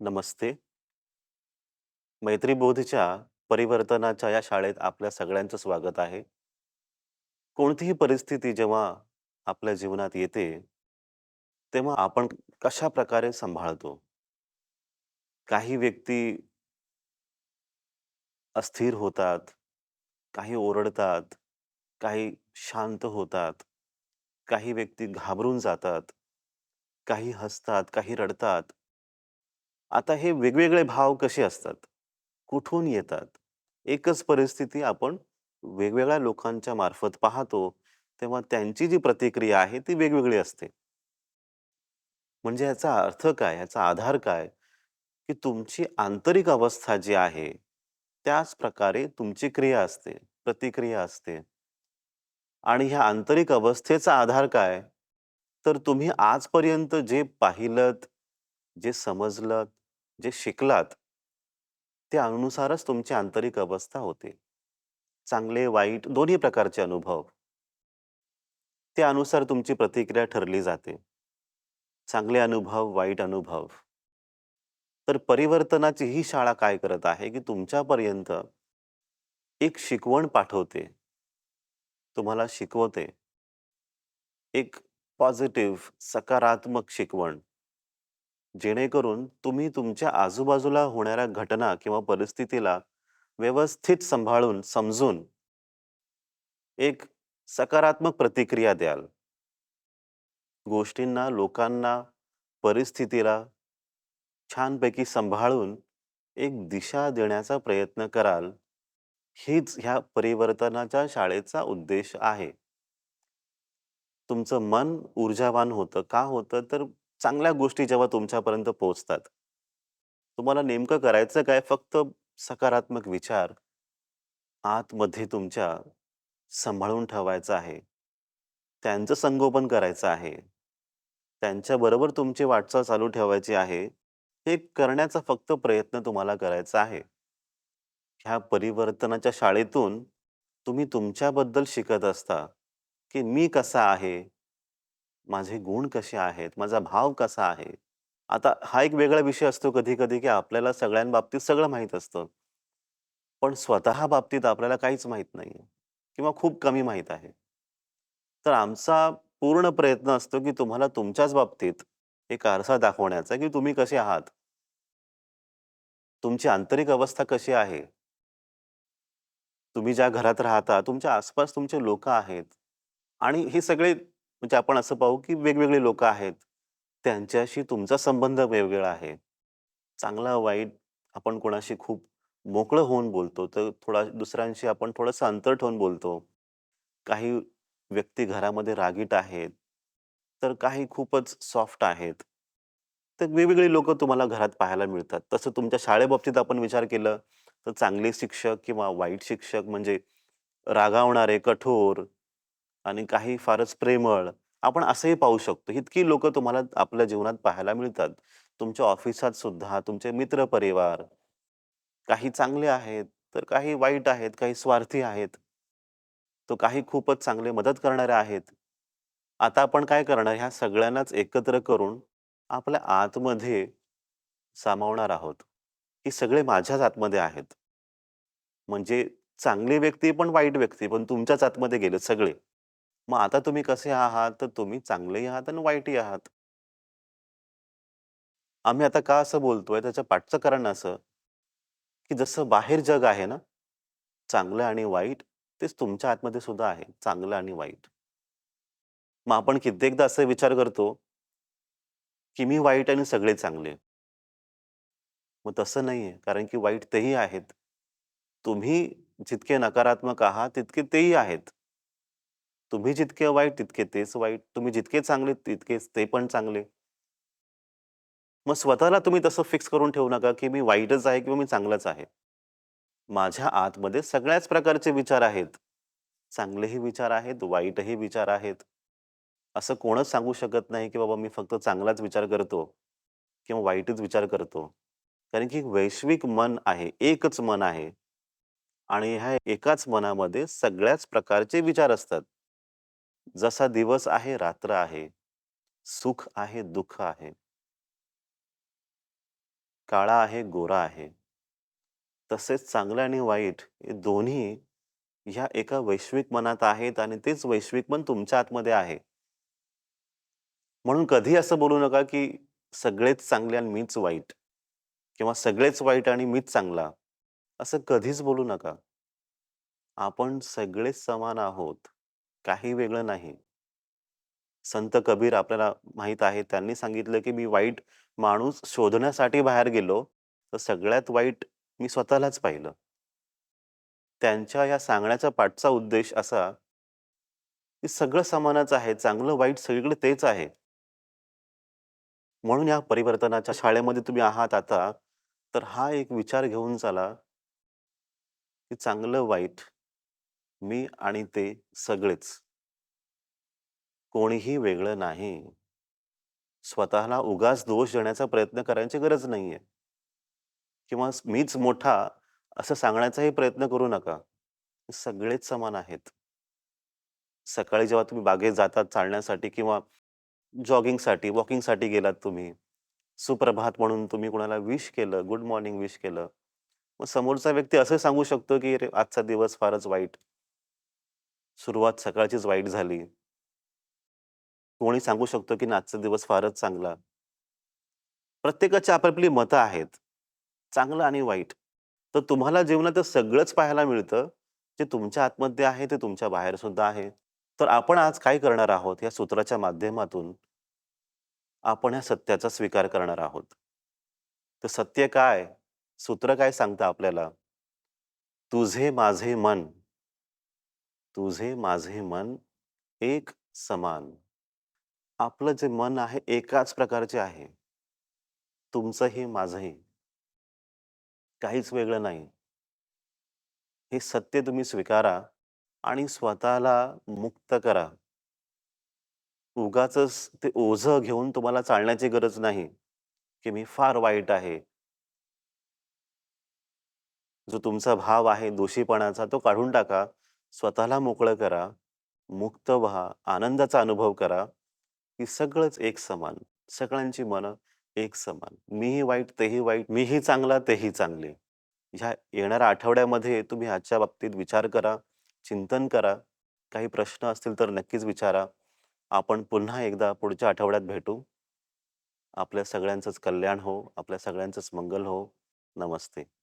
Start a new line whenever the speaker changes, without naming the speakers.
नमस्ते. मैत्रीबोधच्या परिवर्तनाच्या या शाळेत आपल्या सगळ्यांचं स्वागत आहे. कोणतीही परिस्थिती जेव्हा आपल्या जीवनात येते, तेव्हा आपण कशाप्रकारे सांभाळतो? काही व्यक्ती अस्थिर होतात, काही ओरडतात, काही शांत होतात, काही व्यक्ती घाबरून जातात, काही हसतात, काही रडतात. आता हे वेगवेगळे भाव कसे असतात? कुठून येतात? एकच परिस्थिती आपण वेगवेगळ्या लोकांच्या मार्फत पाहतो, तेव्हा त्यांची जी प्रतिक्रिया आहे ती वेगवेगळी असते. म्हणजे याचा अर्थ काय? याचा आधार काय? की तुमची आंतरिक अवस्था जी आहे, त्याच प्रकारे तुमची क्रिया असते, प्रतिक्रिया असते. आणि ह्या आंतरिक अवस्थेचा आधार काय? तर तुम्ही आजपर्यंत जे पाहिलं जे समजलं जे शिकलात, त्या अनुसारच तुमची आंतरिक अवस्था होते. चांगले, वाईट दोन्ही प्रकारचे अनुभव. त्यानुसार तुमची प्रतिक्रिया ठरली जाते. चांगले अनुभव, वाईट अनुभव. तर परिवर्तनाची ही शाळा काय करत आहे, की तुमच्यापर्यंत एक शिकवण पाठवते. तुम्हाला शिकवते. एक पॉझिटिव्ह, सकारात्मक शिकवण. जेणेकरून तुम्ही तुमच्या आजूबाजूला होणाऱ्या घटना किंवा परिस्थितीला व्यवस्थित सांभाळून, समजून एक सकारात्मक प्रतिक्रिया द्याल. गोष्टींना, लोकांना, परिस्थितीला छानपैकी सांभाळून एक दिशा देण्याचा प्रयत्न कराल. हीच ह्या परिवर्तनाच्या शाळेचा उद्देश आहे. तुमचं मन ऊर्जावान होतं. का होतं? तर चांगल्या गोष्टी जेव्हा तुमच्यापर्यंत पोहोचतात. तुम्हाला नेमकं करायचं काय? फक्त सकारात्मक विचार आतमध्ये तुमच्या सांभाळून ठेवायचं आहे. त्यांचं संगोपन करायचं आहे. त्यांच्याबरोबर तुमची वाटचाल चालू ठेवायची आहे. हे करण्याचा फक्त प्रयत्न तुम्हाला करायचा आहे. ह्या परिवर्तनाच्या शाळेतून तुम्ही तुमच्याबद्दल शिकत असता, की मी कसा आहे? माझे गुण कसे आहेत? माझा भाव कसा आहे? आता हा एक वेगळा विषय असतो कधी-कधी, की आपल्याला सगळ्यांबाबतीत सगळं माहीत असतं. पण स्वतः बाबतीत आपल्याला काहीच माहीत नाहीये किंवा खूप कमी माहीत आहे. तर आमचा पूर्ण प्रयत्न असतो, की तुम्हाला तुमच्याच बाबतीत एक आरसा दाखवण्याचा, की तुम्ही कसे आहात. तुमची आंतरिक अवस्था कशी आहे? तुम्ही ज्या घरात राहता, तुमच्या आसपास तुमचे लोकं आहेत आणि हे सगळे म्हणजे आपण असं पाहू, की वेगवेगळी लोक आहेत. त्यांच्याशी तुमचा संबंध वेगवेगळा आहे. चांगला वाईट आपण कोणाशी खूप मोकळं होऊन बोलतो, तर थोडा दुसऱ्यांशी आपण थोडंसं अंतर ठेवून बोलतो. काही व्यक्ती घरामध्ये रागीट आहेत, तर काही खूपच सॉफ्ट आहेत. तर वेगवेगळी लोकं तुम्हाला घरात पाहायला मिळतात. तसं तुमच्या शाळेबाबतीत आपण विचार केलं, तर चांगले शिक्षक किंवा वाईट शिक्षक म्हणजे रागावणारे, कठोर आणि काही फारच प्रेमळ. आपण असंही पाहू शकतो. इतकी लोक तुम्हाला आपल्या जीवनात पाहायला मिळतात. तुमच्या ऑफिसात सुद्धा तुमचे मित्रपरिवार. काही चांगले आहेत, तर काही वाईट आहेत, काही स्वार्थी आहेत. तो काही खूपच चांगले मदत करणारे आहेत. आता आपण काय करणार ह्या सगळ्यांनाच एकत्र करून आपल्या आतमध्ये सामावणार आहोत. ही सगळे माझ्याच आतमध्ये आहेत. म्हणजे चांगली व्यक्ती पण वाईट व्यक्ती पण तुमच्याच आतमध्ये गेले सगळे. मग आता तुम्ही कसे आहात? तर तुम्ही चांगलेही आहात आणि वाईटही आहात. आम्ही आता का असं बोलतोय त्याच्या पाठचं कारण असं, की जसं बाहेर जग आहे ना, चांगलं आणि वाईट, तेच तुमच्या आतमध्ये सुद्धा आहे, चांगलं आणि वाईट. मग आपण कित्येकदा असा विचार करतो, की मी वाईट आणि सगळे चांगले. मग तसं नाहीये, कारण की वाईट तेही आहेत. तुम्ही जितके नकारात्मक आहात, तितके तेही आहेत. तुम्ही जितके वाईट, तितके तेच वाईट. तुम्ही जितके चांगले, तितकेच ते पण चांगले. मग स्वतःला तुम्ही तसं फिक्स करून ठेवू नका, की मी वाईटच आहे किंवा मी चांगलाच आहे. माझ्या आतमध्ये सगळ्याच प्रकारचे विचार आहेत. चांगलेही विचार आहेत, वाईटही विचार आहेत. असं कोणच सांगू शकत नाही, की बाबा मी फक्त चांगलाच विचार करतो किंवा वाईटच विचार करतो. कारण की वैश्विक मन आहे, एकच मन आहे आणि ह्या एकाच मनामध्ये सगळ्याच प्रकारचे विचार असतात. जसा दिवस आहे, रात्र आहे. सुख आहे, दुःख आहे. काळा आहे, गोरा आहे. तसेच चांगलं आणि वाईट हे दोन्ही ह्या एका वैश्विक मनात आहेत आणि तेच वैश्विक मन तुमच्या आतमध्ये आहे. म्हणून कधी असं बोलू नका, की सगळेच चांगले आणि मीच वाईट किंवा सगळेच वाईट आणि मीच चांगला. असं कधीच बोलू नका. आपण सगळेच समान आहोत. काही वेगळं नाही. संत कबीर आपल्याला माहीत आहे. त्यांनी सांगितलं, की मी वाईट माणूस शोधण्यासाठी बाहेर गेलो, तर सगळ्यात वाईट मी स्वतःलाच पाहिलं. त्यांच्या या सांगण्याचा पाठचा उद्देश असा, की सगळं समानच आहे. चांगलं वाईट सगळीकडे तेच आहे. म्हणून या परिवर्तनाच्या शाळेमध्ये तुम्ही आहात आता, तर हा एक विचार घेऊन चला, की चांगलं वाईट, मी आणि ते सगळेच. कोणीही वेगळं नाही. स्वतःला उगाच दोष देण्याचा प्रयत्न करायची गरज नाहीये. किंवा मीच मोठा असं सांगण्याचाही प्रयत्न करू नका. सगळेच समान आहेत. सकाळी जेव्हा तुम्ही बागेत जातात चालण्यासाठी किंवा जॉगिंगसाठी, वॉकिंगसाठी गेलात तुम्ही. सुप्रभात म्हणून तुम्ही कोणाला विश केलं, गुड मॉर्निंग विश केलं. मग समोरचा व्यक्ती असं सांगू शकतो, की "अरे, आजचा दिवस फारच वाईट." सुरुवात सकाळचीच वाईट झाली. कोणी सांगू शकतो, की आजचा दिवस फारच चांगला. प्रत्येकाची आपापली मतं आहेत. चांगलं आणि वाईट. तर तुम्हाला जीवनात सगळंच पाहायला मिळतं. जे तुमच्या आतमध्ये आहे, ते तुमच्या बाहेर सुद्धा आहे. तर आपण आज काय करणार आहोत, या सूत्राच्या माध्यमातून आपण या सत्याचा स्वीकार करणार आहोत. तर सत्य काय? सूत्र काय सांगतं आपल्याला? तुझे माझे मन तुझे माझे मन एक समान. आपलं जे मन आहे एकाच प्रकारचे आहे. तुमचंही माझंही. काहीच वेगळं नाही. हे सत्य तुम्ही स्वीकारा आणि स्वतःला मुक्त करा. उगाच ते ओझ घेऊन तुम्हाला चालण्याची गरज नाही, की मी फार वाईट आहे. जो तुमचा भाव आहे दोषीपणाचा तो काढून टाका. स्वतःला मोकळं करा. मुक्त व्हा. आनंदाचा अनुभव करा, की सगळंच एक समान. सगळ्यांची मनं एक समान. मीही वाईट, तेही वाईट. मीही चांगला, तेही चांगले. ह्या येणाऱ्या आठवड्यामध्ये तुम्ही आजच्या बाबतीत विचार करा, चिंतन करा. काही प्रश्न असतील तर नक्कीच विचारा. आपण पुन्हा एकदा पुढच्या आठवड्यात भेटू. आपल्या सगळ्यांचंच कल्याण हो. आपल्या सगळ्यांचंच मंगल हो. नमस्ते.